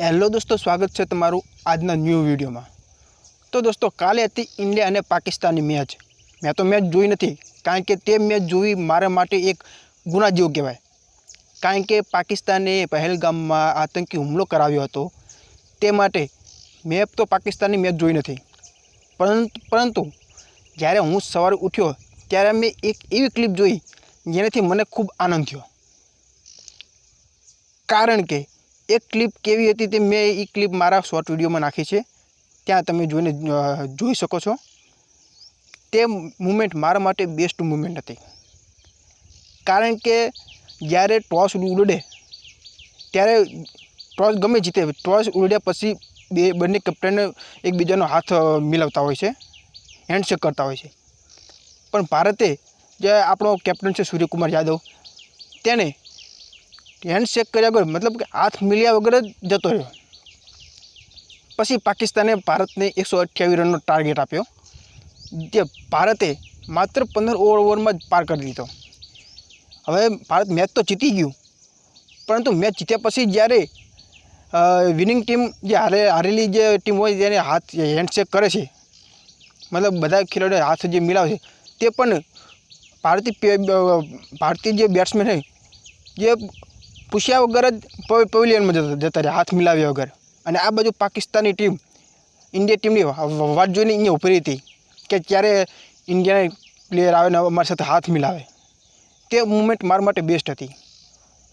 Hello દોસ્તો, સ્વાગત છે તમારું આજના ન્યૂ વિડીયોમાં. તો દોસ્તો, કાલે હતી ઇન્ડિયા અને પાકિસ્તાનની મેચ મેં તો મેચ જોઈ નથી, કારણ કે તે મેચ જોવી મારા માટે એક ગુના જેવું કહેવાય. કારણ કે પાકિસ્તાને પહેલગામમાં આતંકી હુમલો કરાવ્યો હતો. તે માટે મેં તો પાકિસ્તાનની મેચ જોઈ નથી. પરંતુ પરંતુ જ્યારે હું સવારે ઉઠ્યો, ત્યારે મેં એક એવી ક્લિપ જોઈ, જેનાથી મને ખૂબ આનંદ થયો. કારણ કે એક ક્લિપ કેવી હતી તે મેં એ ક્લિપ મારા શોર્ટ વિડીયોમાં નાખી છે. ત્યાં તમે જોઈને જોઈ શકો છો. તે મુમેન્ટ મારા માટે બેસ્ટ મુમેન્ટ હતી. કારણ કે જ્યારે ટોસ ઉડે, ત્યારે ટોસ ગમે જીતે ટોસ ઉડ્યા પછી બે, બંને કેપ્ટન એકબીજાનો હાથ મિલાવતા હોય છે હેન્ડશેક કરતા હોય છે. પણ ભારતે જે આપણો કેપ્ટન છે સૂર્યકુમાર યાદવ, તેને હેન્ડશેક કર્યા વગર, મતલબ કે હાથ મિલ્યા વગર જ જતો રહ્યો. પછી પાકિસ્તાને ભારતને એકસો અઠ્યાવીસ રનનો ટાર્ગેટ આપ્યો, જે ભારતે માત્ર પંદર ઓવરમાં જ પાર કરી દીધો. હવે ભારત મેચ તો જીતી ગયું, પરંતુ મેચ જીત્યા પછી જ્યારે વિનિંગ ટીમ જે હારે, હારેલી જે ટીમ હોય તેને હાથ હેન્ડશેક કરે છે, મતલબ બધા ખેલાડીઓ હાથ જે મિલાવે છે, તે પણ ભારતીય ભારતીય જે બેટ્સમેન છે, જે પૂછ્યા વગર જ પવેલિયનમાં જતા રહ્યા, હાથ મિલાવ્યા વગર. અને આ બાજુ પાકિસ્તાની ટીમ, ઇન્ડિયા ટીમની વાત જોઈને અહીંયા ઉભરી હતી કે ક્યારે ઇન્ડિયાના પ્લેયર આવે ને અમારી સાથે હાથ મિલાવે. તે મુમેન્ટ મારા માટે બેસ્ટ હતી.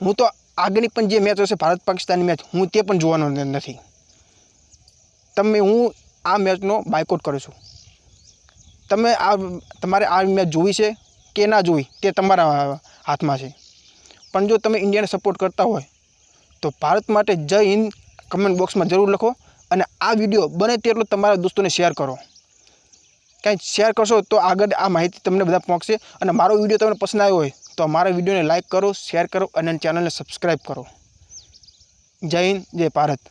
હું તો આગળની પણ જે મેચ હશે ભારત પાકિસ્તાનની મેચ હું તે પણ જોવાનો નથી. તમે, હું આ મેચનો બાયકોટ કરું છું. તમે આ, તમારે આ મેચ જોવી છે કે ના જોવી, તે તમારા હાથમાં છે. પણ જો તમે ઇન્ડિયાને સપોર્ટ કરતા હોય, તો ભારત માટે જય હિન્દ કમેન્ટ બોક્સમાં જરૂર લખો અને આ વીડિયો બને તેટલો તમારા દોસ્તોને શેર કરો. કાંઈ શેર કરશો તો આગળ આ માહિતી તમને બધા પહોંચશે અને મારો વીડિયો તમને પસંદ આવ્યો હોય, તો મારા વિડીયોને લાઇક કરો શેર કરો અને ચેનલને સબસ્ક્રાઈબ કરો. જય હિન્દ, જય ભારત.